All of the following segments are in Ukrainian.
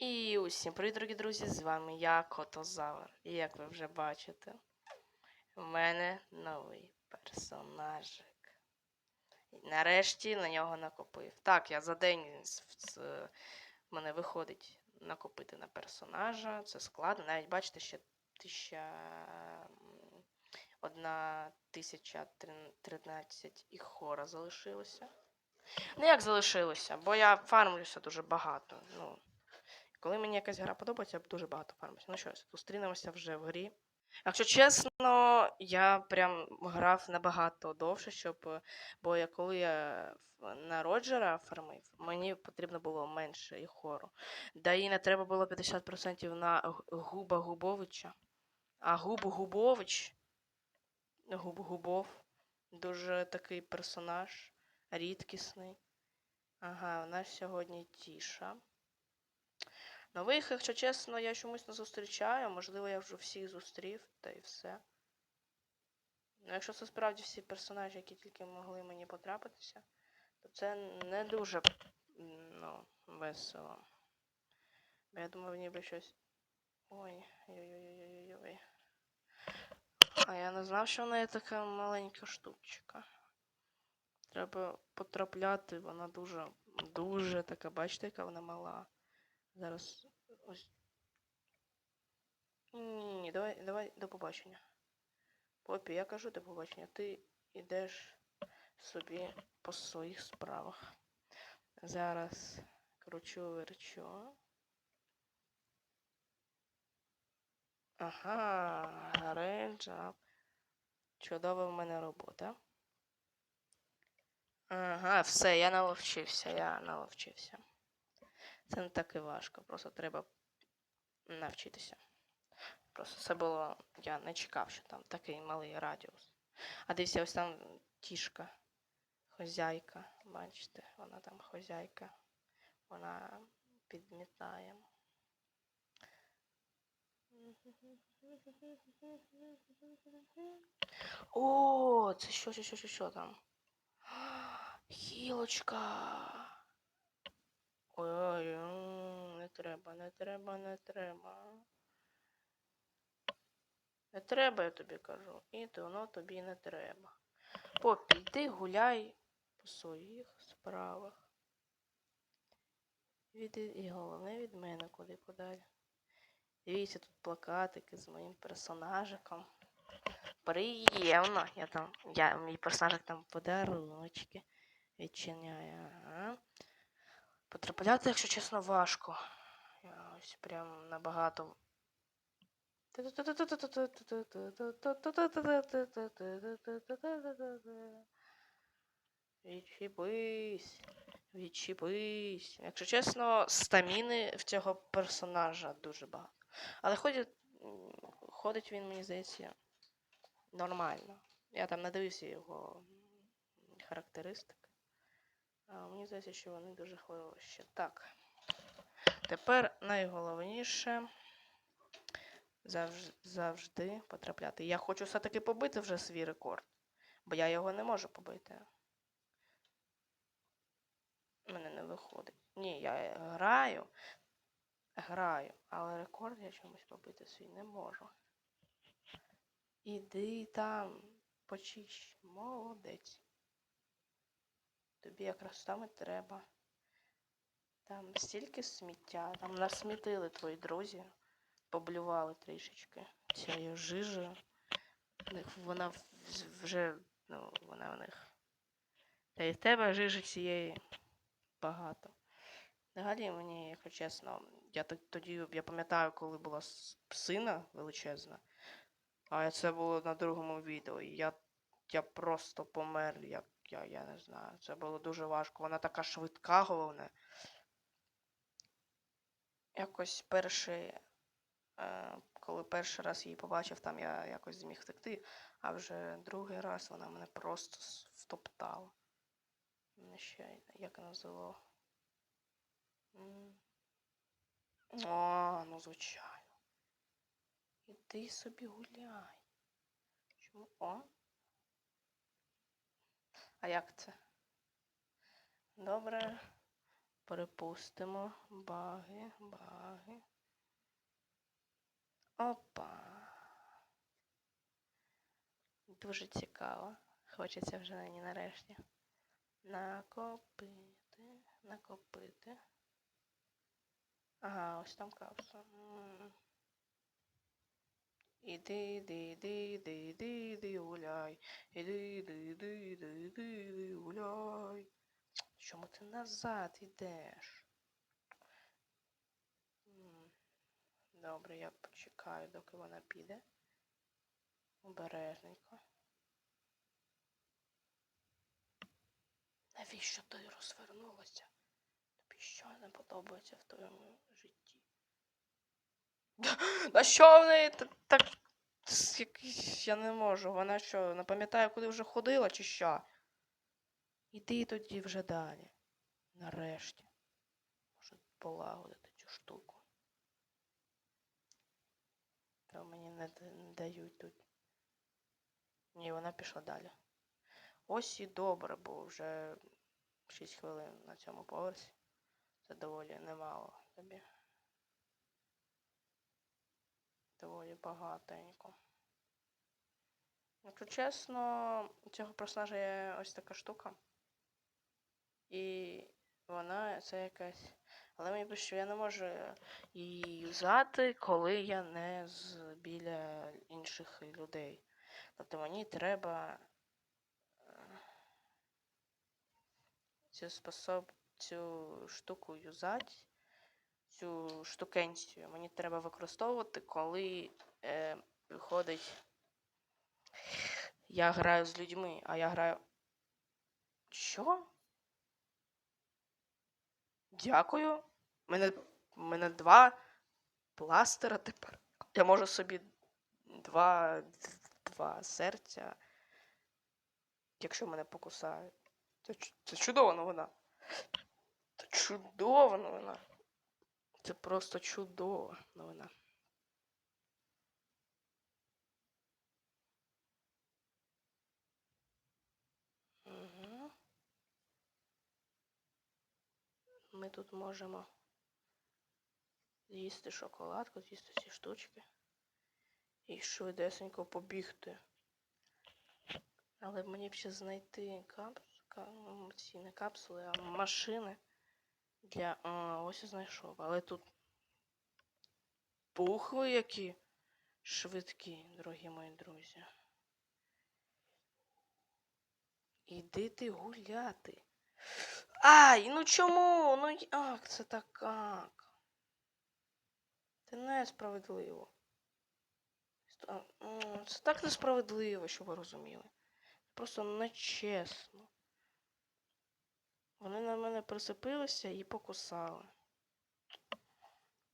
І усім привіт, дорогі друзі! З вами я, Котозавр. І як ви вже бачите, в мене новий персонажик. Нарешті на нього накопив. Так, я за день в мене виходить накопити на персонажа. Це складно. Навіть бачите, ще тисяча. Одна тисяча трин- тринадцять і хора залишилося. Ну як залишилося, бо я фармлюся дуже багато. Ну, коли мені якась гра подобається, я дуже багато фармлюся. Ну що зустрінемося вже в грі. Якщо чесно, я прям грав набагато довше, щоб. Бо я коли я на Роджера фармив, мені потрібно було менше і хору. Да і не треба було 50% на Губа Губовича. А Губ Губович. Губ Губов. Дуже такий персонаж, рідкісний. Ага, у нас сьогодні тіша. Нових, якщо чесно, я чомусь не зустрічаю. Можливо, я вже всіх зустрів, та й все. Ну, якщо це справді всі персонажі, які тільки могли мені потрапитися, то це не дуже ну, весело. Я думав, ніби щось. Ой, ой-ой-ой-ой-ой. А я не знав, що в неї така маленька штучка. Треба потрапляти, вона дуже, дуже така, бачите, яка вона мала. Зараз ось. Ні, ні, давай, давай до побачення. Попі, я кажу до побачення. Ти йдеш собі по своїх справах. Зараз кручу верчу. Ага, рейнджап. Чудова в мене робота. Ага, все, я наловчився, я наловчився. Це не так і важко, просто треба навчитися. Просто це було. Я не чекав, що там такий малий радіус. А дивіться, ось там тішка, хозяйка. Бачите, вона там хозяйка. Вона підмітає. О, це що, що, що, що, що там? Гілочка. Ой-ой, не треба, не треба, не треба. Не треба, я тобі кажу. І то воно тобі не треба. Попі, йди гуляй по своїх справах. Від, і головне від мене куди подалі. Дивіться, тут плакатики з моїм персонажиком. Приємно. Я там, я, мій персонажик там подаруночки відчиняє. Ага. Потрапляти, якщо чесно, важко. Я ось прям набагато. Відчіпись. Відчіпись. Якщо чесно, стаміни в цього персонажа дуже багато. Але ходить, ходить він, мені здається, нормально. Я там не його характеристики. Мені здається, що вони дуже хороші. Так. Тепер найголовніше завжди потрапляти. Я хочу все-таки побити вже свій рекорд, бо я його не можу побити. У мене не виходить. Ні, я граю, граю, але рекорд я чомусь побити свій не можу. Іди там, почищ, молодець. Тобі якраз там і треба. Там стільки сміття, там насмітили твої друзі, поблювали трішечки цією жижею. Вона вже, ну, вона в них. Та й в тебе жижі цієї багато. Взагалі мені, якщо чесно, я тоді, я пам'ятаю, коли була псина величезна, а це було на другому відео, і я, я просто помер, як я, я не знаю. Це було дуже важко. Вона така швидка, головне. Якось перший, е, коли перший раз її побачив, там я якось зміг втекти, а вже другий раз вона мене просто втоптала. Ще як називало. М. О, ну звичайно. Іди собі гуляй. Чому? О? А як це? Добре. Перепустимо. Баги, баги. Опа. Дуже цікаво. Хочеться вже мені нарешті. Накопити, накопити. Ага, ось там капсула. Іди, іди, іди, іди, іди, іди, гуляй. Іди, іди, іди, іди, іди, іди, гуляй. Чому ти назад йдеш? Добре, я почекаю, доки вона піде. Обережненько. Навіщо ти розвернулася? Тобі що не подобається в твоєму житті? На що в неї так. Я не можу. Вона що, не пам'ятає, куди вже ходила, чи що? Іди тоді вже далі. Нарешті. Може полагодити цю штуку. Та мені не дають тут. Ні, вона пішла далі. Ось і добре, бо вже 6 хвилин на цьому поверсі. Це доволі немало тобі. Доволі багатенько. Якщо чесно, у цього персонажа є ось така штука. І вона це якась. Але мені пише, що я не можу її юзати, коли я не з біля інших людей. Тобто мені треба е, цю способ, цю штуку юзати, цю штукенцію. Мені треба використовувати, коли е, виходить. Я граю з людьми, а я граю. Що? Дякую. У мене, мене два пластера тепер. Я можу собі два, два серця. Якщо мене покусають. Це, це чудова новина. Це чудова новина. Це просто чудова новина. Ми тут можемо з'їсти шоколадку, з'їсти ці штучки і швидесенько побігти. Але мені б ще знайти капс... ка- м, ці не капсули, а машини для. А, ось я знайшов. Але тут пухви які швидкі, дорогі мої друзі. Іди ти гуляти. Ай, ну чому? Ну як це так як? Це несправедливо. Це так несправедливо, щоб ви розуміли. Просто нечесно. Вони на мене присипилися і покусали.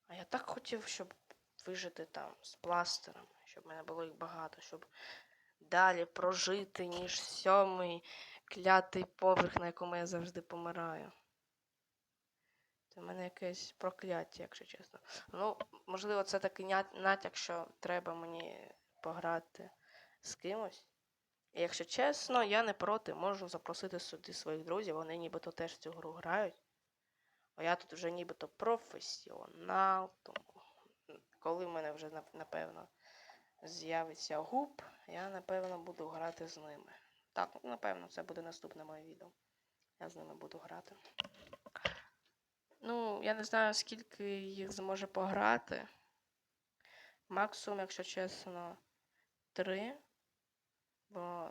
А я так хотів, щоб вижити там з пластерами, щоб в мене було їх багато, щоб далі прожити, ніж сьомий клятий поверх, на якому я завжди помираю. Це в мене якесь прокляття, якщо чесно. Ну, можливо, це такий натяк, що треба мені пограти з кимось. І якщо чесно, я не проти, можу запросити сюди своїх друзів, вони нібито теж цю гру грають. А я тут вже нібито професіонал, тому коли в мене вже напевно з'явиться губ, я напевно буду грати з ними. Так, ну, напевно, це буде наступне моє відео. Я з ними буду грати. Ну, я не знаю, скільки їх зможе пограти. Максимум, якщо чесно, три. Бо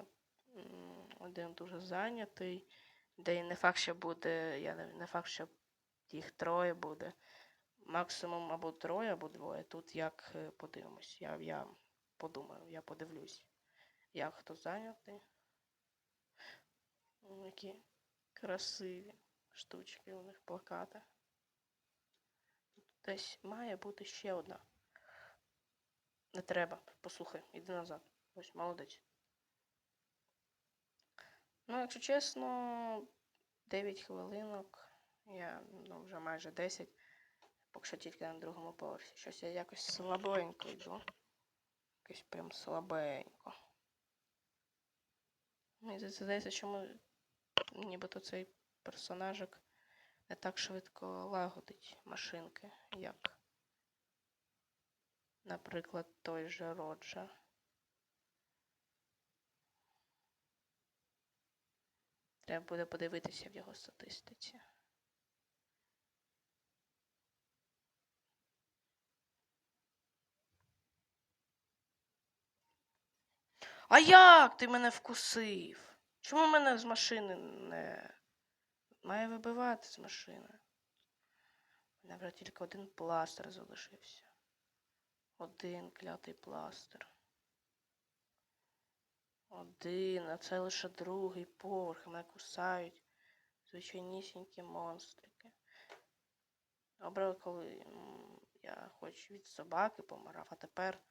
один дуже зайнятий. Де і не факт, що буде. Я не, не факт, що їх троє буде. Максимум або троє, або двоє. Тут як е, подивимось. Я, я подумаю, я подивлюсь. Як хто зайнятий. Які красиві штучки у них плакати. Тут десь має бути ще одна. Не треба. Послухай, іди назад. Ось, молодець. Ну, якщо чесно, 9 хвилинок. Я ну, вже майже 10. Поки що тільки на другому поверсі. Щось я якось слабенько йду. Якось прям слабенько. Мені здається, що нібито цей персонажик не так швидко лагодить машинки, як, наприклад, той же Роджер. Треба буде подивитися в його статистиці. А як ти мене вкусив? Чому мене з машини не має вибивати з машини? Вже тільки один пластир залишився. Один клятий пластир. Один, а це лише другий поверх. Мене кусають звичайнісінькі монстрики. Добре, коли я хоч від собаки помирав, а тепер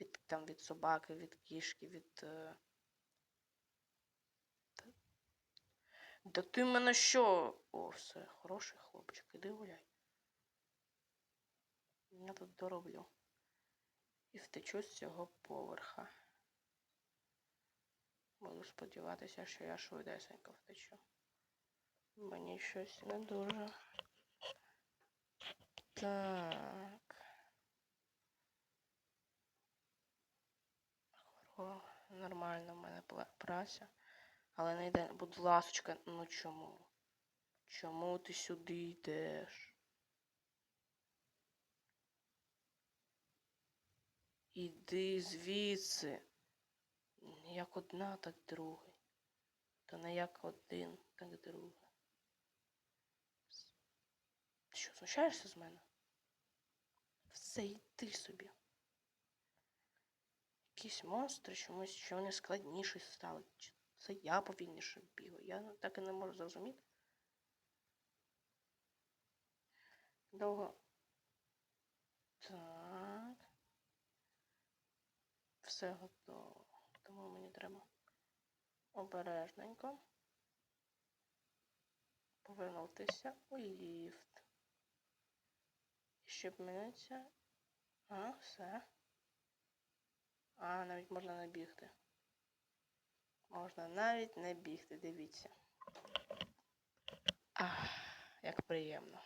від, там, від собаки, від кішки, від. е, да ти мене що? О, все, хороший хлопчик, іди гуляй. Я тут дороблю. І втечу з цього поверха. Буду сподіватися, що я швидесенько втечу. Мені щось не дуже. Так. О, нормально в мене праця. Але не йде, будь ласочка, ну чому? Чому ти сюди йдеш? Іди звідси. Як одна, так другий. Та не як один, так другий. Ти що, знущаєшся з мене? Все, йди собі. Якісь монстри чомусь, що вони складніші стали. Чи Це я повільніше бігаю. Я так і не можу зрозуміти. Довго. Так. Все готово. Тому мені треба обережненько повернутися у ліфт. І щоб минеться. А, все. А, навіть можна не бігти. Можна навіть не бігти, дивіться. Ах, як приємно.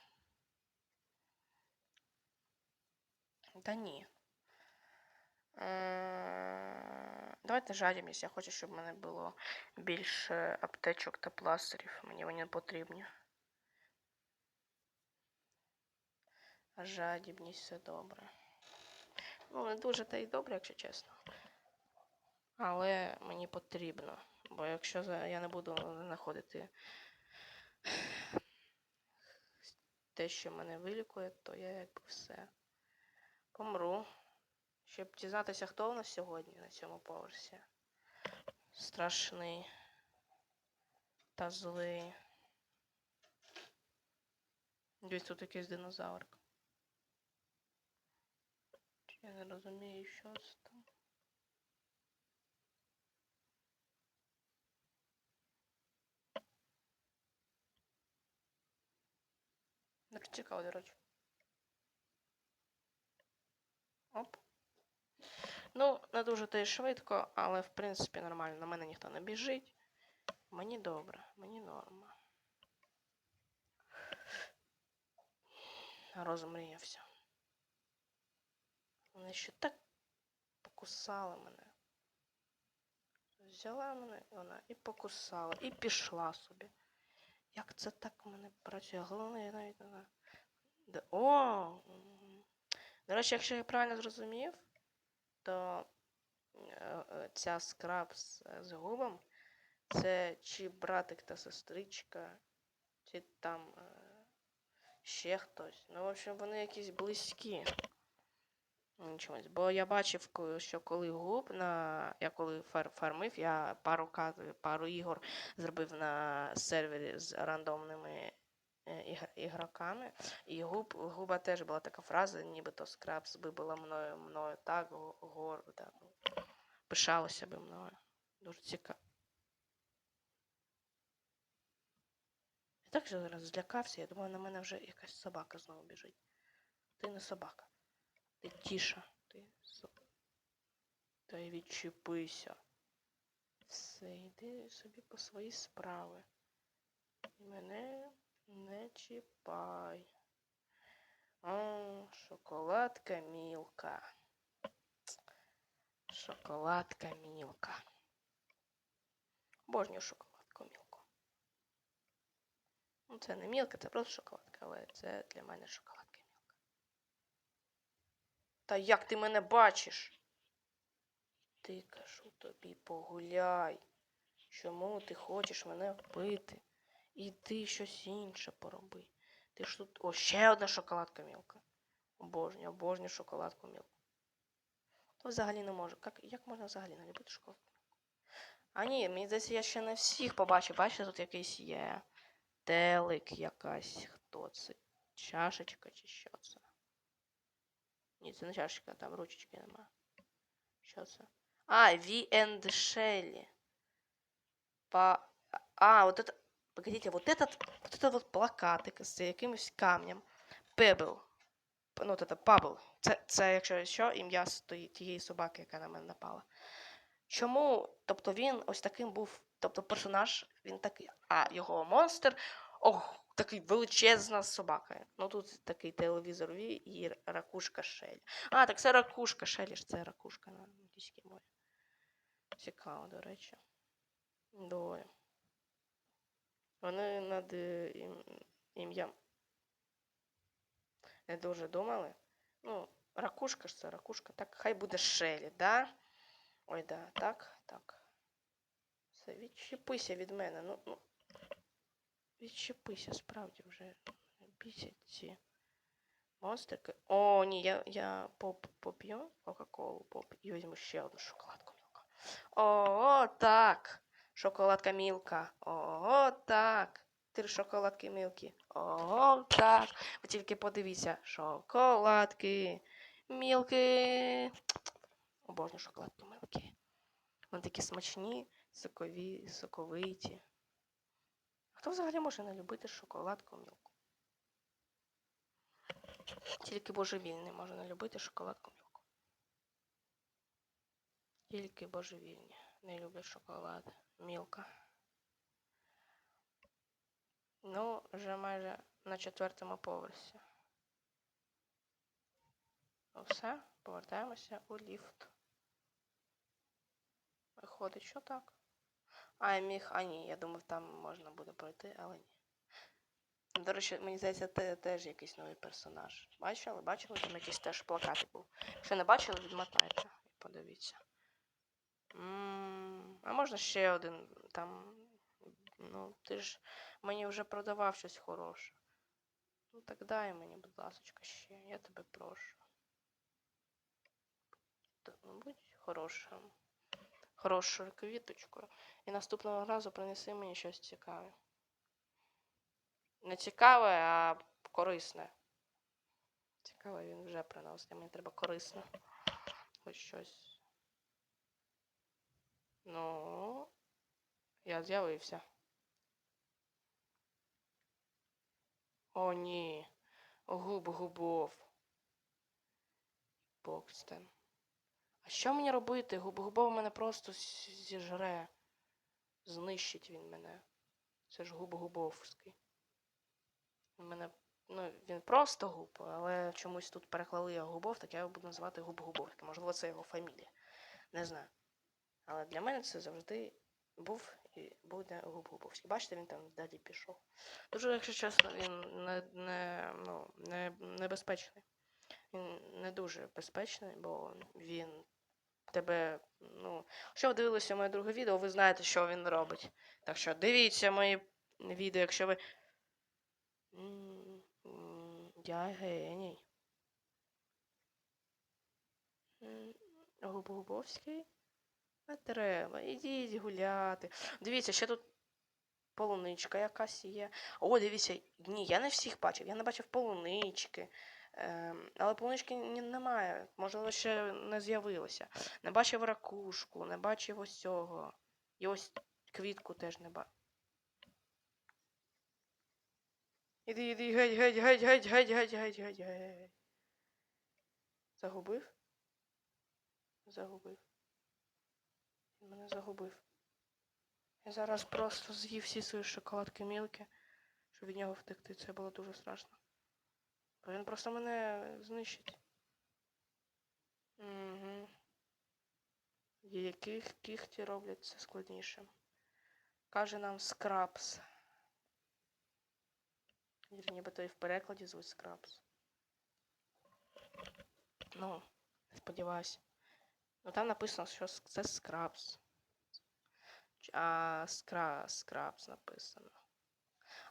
Та ні. Е, Давайте жадібність. Я хочу, щоб в мене було більше аптечок та пластирів. Мені вони потрібні. Жадібність все добре. Ну, не дуже та й добре, якщо чесно. Але мені потрібно. Бо якщо я не буду знаходити те, що мене вилікує, то я якби все помру. Щоб дізнатися, хто у нас сьогодні на цьому поверсі. Страшний та злий. Десь тут якийсь динозаврик. Я не розумію, що це там. Дуже цікаво, до речі. Ну, не дуже й швидко, але в принципі нормально. На мене ніхто не біжить. Мені добре, мені норма. Розмріявся. Вони ще так покусали мене. Взяла мене вона і покусала, і пішла собі. Як це так мене працює? Головне, я навіть не знаю. О! До речі, якщо я правильно зрозумів, то е, е, ця скраб з, губом це чи братик та сестричка, чи там е, ще хтось. Ну, в общем, вони якісь близькі. Ну, Чомусь. Бо я бачив, що коли губ на. Я коли фар, фармив, я пару пару ігор зробив на сервері з рандомними ігроками. І губ, губа теж була така фраза, нібито скрабс би була мною, мною так, го- гор, так. Пишалося би мною. Дуже цікаво. Я так же зараз злякався, я думаю, на мене вже якась собака знову біжить. Ти не собака. Ти тіша. Ти со... Та й відчепися. Все, йди собі по свої справи. І мене Чіпай. О, шоколадка мілка. Шоколадка мілка. Обожнюю шоколадку мілку. Ну, це не мілка, це просто шоколадка, але це для мене шоколадка мілка. Та як ти мене бачиш? Ти кажу тобі погуляй. Чому ти хочеш мене вбити? Іди щось інше пороби. Ти ж тут. О, ще одна шоколадка мілка. Обожнюю, обожнюю шоколадку мілку. То взагалі не можу. Як, як можна взагалі не любити шоколадку? А ні, мені здається, я ще не всіх побачив. Бачите, тут якийсь є телек якась. Хто це? Чашечка чи що це? Ні, це не чашечка, там ручечки нема. Що це? А, V and Shelly. По... А, вот это... Погодите, вот этот, вот этот вот плакатик з якимось камнем. Pebble. П- Ну, от это Pebble. Це, це, якщо що, ім'я з тої- тієї собаки, яка на мене напала. Чому? Тобто він ось таким був. Тобто персонаж, він такий. А його монстр. Ох, такий величезна собака. Ну тут такий телевізор Ві і р- ракушка Шелі. А, так це ракушка Шелі ж це ракушка на англійській мові. Цікаво, до речі. Двоє. Вони над е, ім- ім'ям не дуже думали. Ну, ракушка ж це ракушка. Так, хай буде Шелі, да? Ой, да, так, так. Все, відчепися від мене. Ну, ну. Відчепися, справді вже бісять ці монстрики. О, ні, я, я поп, поп'ю Кока-Колу, поп, і візьму ще одну шоколадку. О, так. Шоколадка мілка. О, так. Три шоколадки мілкі. О, так. Ви тільки подивіться. Шоколадки. Мілки. Обожнюю шоколадки мілкі. Вони такі смачні, сокові, соковиті. Хто взагалі може не любити шоколадку мілку? Тільки божевільний може не любити шоколадку мілку. Тільки божевільні не люблять шоколад. Мілка. Ну, вже майже на четвертому поверсі. Ну все, повертаємося у ліфт. Виходить, що так. А, я міг. А ні, я думав, там можна буде пройти, але ні. До речі, мені здається, це теж якийсь новий персонаж. Бачили? Бачили? Там якийсь теж плакат був. Якщо не бачили, відмотайте і подивіться. М, А можна ще один там. Ну, ти ж мені вже продавав щось хороше. Ну так дай мені, будь ласка, ще. Я тебе прошу. Будь хорошим. Хорошою квіточкою. І наступного разу принеси мені щось цікаве. Не цікаве, а корисне. Цікаве він вже приносить, мені треба корисне. Хоч щось. Ну, я з'явився. О, ні. Губ губов. Бокстен. А що мені робити? Губ губов мене просто зіжре. Знищить він мене. Це ж губ губовський. Мене. Ну, він просто губ, але чомусь тут переклали його губов, так я його буду називати губ губовський. Можливо, це його фамілія. Не знаю. Але для мене це завжди був і буде губ губовський. Бачите, він там далі пішов. Дуже, якщо чесно, він не, не, ну, не, небезпечний. Він не дуже безпечний, бо він тебе. Ну, якщо ви дивилися моє друге відео, ви знаєте, що він робить. Так що дивіться мої відео, якщо ви. Я геній. М, Губовський? Не треба. Ідіть гуляти. Дивіться, ще тут полуничка якась є. О, дивіться, ні, я не всіх бачив. Я не бачив полунички. Ем, але полунички немає. Можливо, ще не з'явилося. Не бачив ракушку, не бачив ось цього. І ось квітку теж не бачив. Іди, іди, геть, геть, геть, геть, геть, геть, геть, геть, геть. Загубив? Загубив. Він мене загубив. Я зараз просто з'їв всі свої шоколадки мілки, щоб від нього втекти. Це було дуже страшно. Бо він просто мене знищить. Угу. Яких кіхті роблять це складніше. Каже нам скрабс. Нібито і в перекладі звуть скрабс. Ну, сподіваюся. Ну там написано, що це скрабс. А скра, скрабс написано.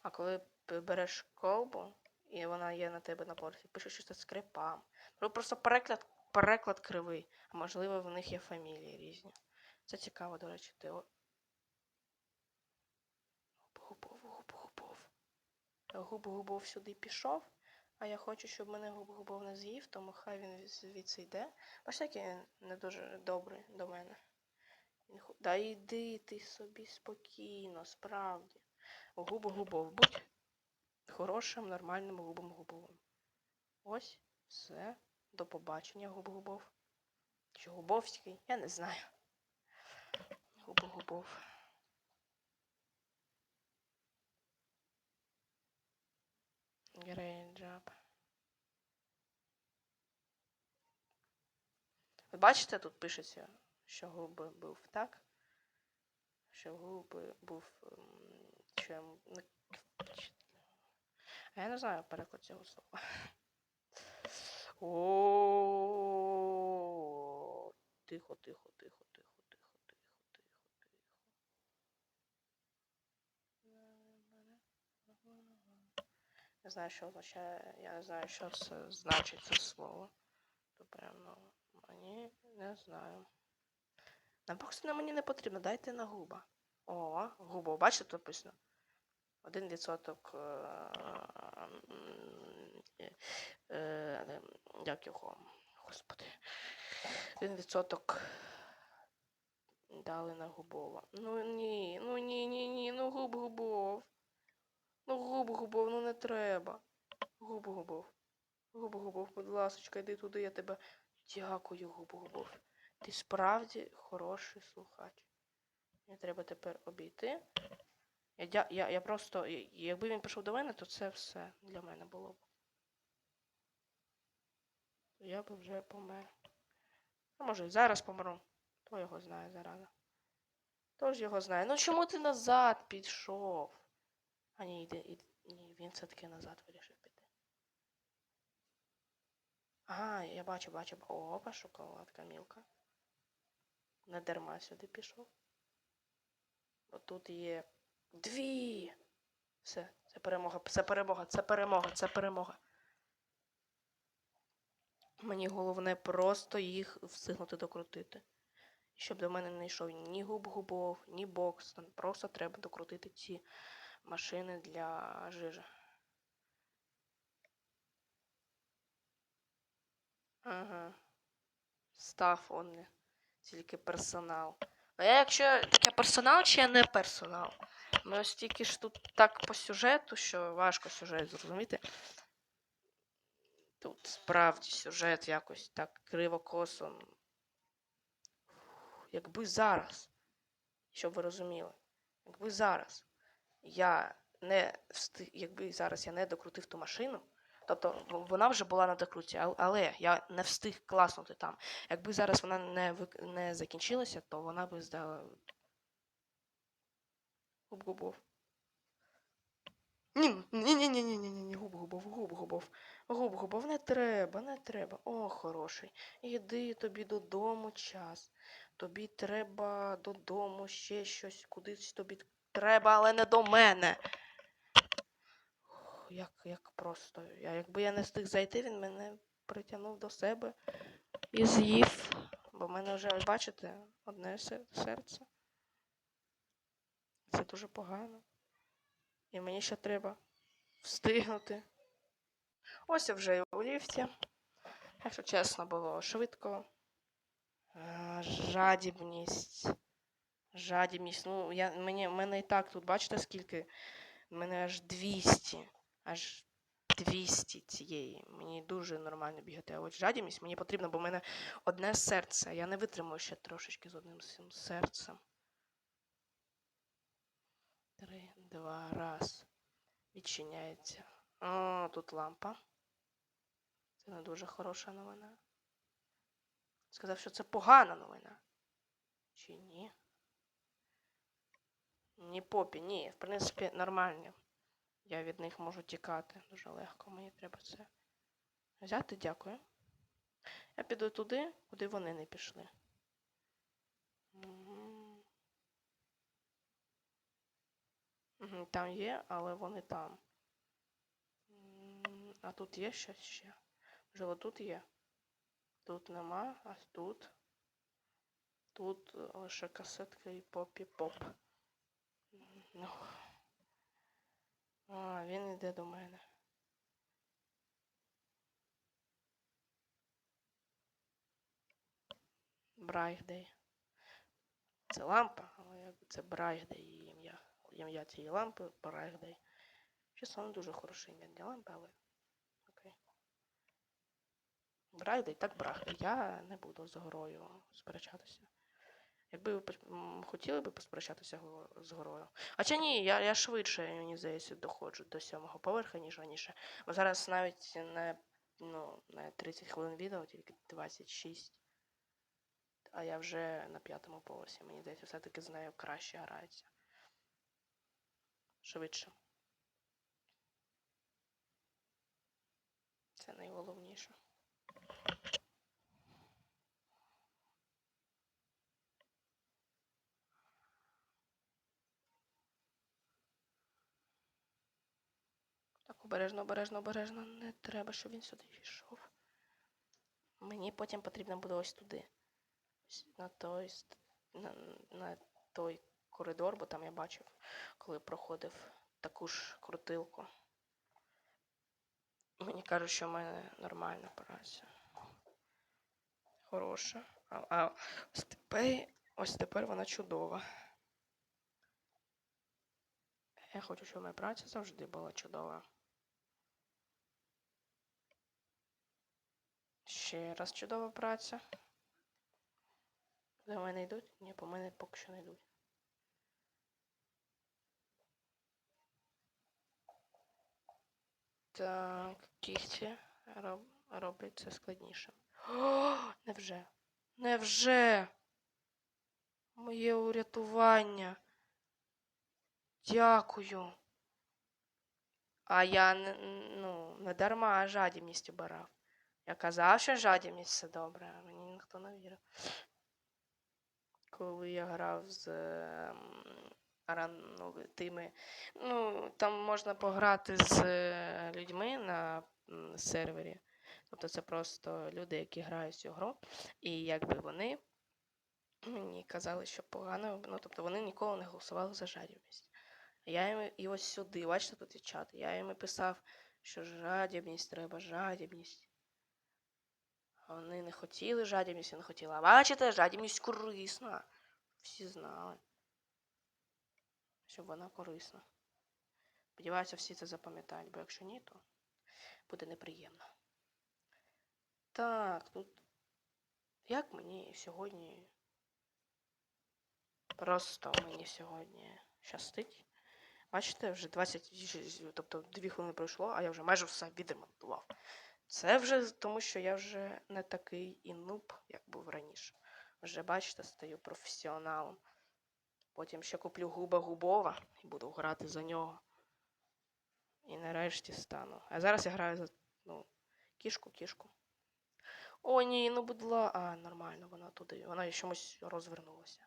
А коли береш колбу, і вона є на тебе на поверхі, пише, що це скрипам. Ну, Просто переклад, переклад кривий. А можливо, в них є фамілії різні. Це цікаво, до речі, ти. о- Губ-губов, губ-губов. Губ-губов сюди пішов, а я хочу, щоб мене губ-губов не з'їв, тому хай він звідси йде. Бачите, який він не дуже добрий до мене. Да йди ти собі спокійно, справді. Губ-губов, будь хорошим, нормальним губом губовим. Ось, все. До побачення, губ-губов. Чи губовський, я не знаю. Губ-губов. Грейн джаб. От бачите, тут пишеться, що губи був, так? Що грубий був ем, чим. Ну, а Я не знаю переклад цього слова. О, тихо, тихо, тихо, тихо. Не знаю, що означає, я знаю, що це значить це слово. То прямо мені не знаю. На боксі мені не потрібно, дайте на губа. О, губу, бачите, написано. Один відсоток. е, е, е, Як його? Господи. Один відсоток дали на губова. Ну ні, ну ні, ні, ні, ну губ губов. Ну губ губов, ну не треба. Губ губов. Губ губов, будь ласочка, йди туди, я тебе дякую, губ губов. Ти справді хороший слухач. Мені треба тепер обійти. Я, я, я просто, якби він пішов до мене, то це все для мене було б. Я би вже помер. А може і зараз помру. Хто його знає зараза. Хто ж його знає? Ну чому ти назад пішов? А ні, йди, йди. Ні, він все-таки назад вирішив піти. Ага, я бачу, бачу. Опа, шоколадка мілка. Не дарма сюди пішов. Бо тут є дві. Все, це перемога, це перемога, це перемога, це перемога. Мені головне просто їх встигнути докрутити. Щоб до мене не йшов ні губ-губов, ні Бокстон. Просто треба докрутити ці машини для жижі. Ага. Став он тільки персонал. А я якщо я персонал чи я не персонал? Ми ось тільки ж тут так по сюжету, що важко сюжет зрозуміти. Тут справді сюжет якось так криво-косо. Якби зараз, щоб ви розуміли, якби зараз я не встиг, якби зараз я не докрутив ту машину, тобто вона вже була на докруті, але я не встиг класнути там. Якби зараз вона не, вик- не закінчилася, то вона би здала губ-губов. Ні, ні, ні, ні, ні, ні, ні, губ-губов, губ-губов. Губ-губов, не треба, не треба. О, хороший. Іди тобі додому час. Тобі треба додому ще щось, кудись тобі треба, але не до мене. Як, як просто. Я, якби я не встиг зайти, він мене притягнув до себе і з'їв. Бо в мене вже, бачите, одне серце. Це дуже погано. І мені ще треба встигнути. Ось я вже у ліфті. Якщо чесно, було швидко. Е, Жадібність. Жадібність. Ну, я, мені, мене і так тут, бачите, скільки? У мене аж 200. Аж 200 цієї. Мені дуже нормально бігати. А от жадібність мені потрібно, бо в мене одне серце. Я не витримую ще трошечки з одним серцем. Три, два, раз. Відчиняється. О, тут лампа. Це не дуже хороша новина. Сказав, що це погана новина. Чи ні? Ні, попі, ні. В принципі, нормальні. Я від них можу тікати дуже легко. Мені треба це взяти, дякую. Я піду туди, куди вони не пішли. Мгм, Там є, але вони там. А тут є щось ще? Можливо, тут є? Тут нема, а тут. Тут лише касетка і попі поп. Ну. А, він йде до мене. Брайгдей. Це лампа, але це Брайгдей її ім'я. Ім'я цієї лампи Брайгдей. Чесно, не дуже хороше ім'я для лампи, але окей. Брайгдей, так Брайгдей. Я не буду з горою сперечатися. Якби ви хотіли би посперечатися з горою. А ні, я, я швидше, мені здається, доходжу до сьомого поверха, ніж раніше. Бо зараз навіть не, ну, не 30 хвилин відео, тільки 26. А я вже на п'ятому поверсі. Мені здається, все-таки з нею краще грається. Швидше. Це найголовніше. Обережно, обережно, обережно. Не треба, щоб він сюди йшов. Мені потім потрібно буде ось туди. На той, на, на той коридор, бо там я бачив, коли проходив таку ж крутилку. Мені кажуть, що в мене нормальна операція. Хороша. А, а ось тепер, ось тепер вона чудова. Я хочу, щоб моя праця завжди була чудова. Ще раз чудова праця. До мене йдуть? Ні, по мене поки що не йдуть. Так, кігті роб, роблять це складніше. О, невже? Невже? Моє урятування. Дякую. А я ну, не дарма жадібність обирав. Я казав, що жадібність все добре, а мені ніхто не вірив. Коли я грав з ем, ну, тими. Ну, там можна пограти з е, людьми на сервері. Тобто це просто люди, які грають цю гру. І якби вони мені казали, що погано, ну тобто вони ніколи не голосували за жадібність. Я їм і ось сюди, бачите, тут є чат. Я їм і писав, що жадібність треба, жадібність. Вони не хотіли жадібність, не хотіли. А бачите, жадібність корисна. Всі знали, що вона корисна. Сподіваюся, всі це запам'ятають, бо якщо ні, то буде неприємно. Так, тут. Як мені сьогодні. Просто мені сьогодні щастить. Бачите, вже 20, тобто 2 хвилини пройшло, а я вже майже все відремонтував. Це вже тому, що я вже не такий і нуб, як був раніше. Вже, бачите, стаю професіоналом. Потім ще куплю губа губова і буду грати за нього. І нарешті стану. А зараз я граю за ну, кішку, кішку. О, ні, ну будла. А, нормально, вона туди. Вона чомусь розвернулася.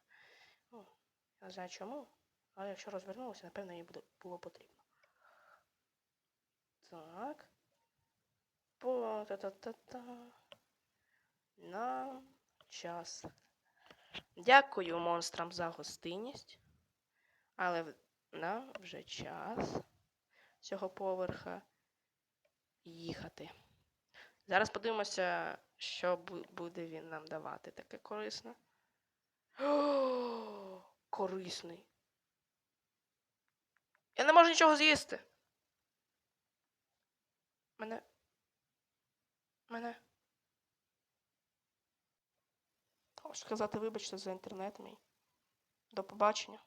Ну, я не знаю чому, але якщо розвернулася, напевно, їй було потрібно. Так. По та-та-та-та. Нам час. Дякую монстрам за гостинність. Але нам вже час цього поверха їхати. Зараз подивимося, що буде він нам давати. Таке корисне. О, корисний. Я не можу нічого з'їсти. Мене. Мене. Хочу сказати, вибачте за інтернет мій. До побачення.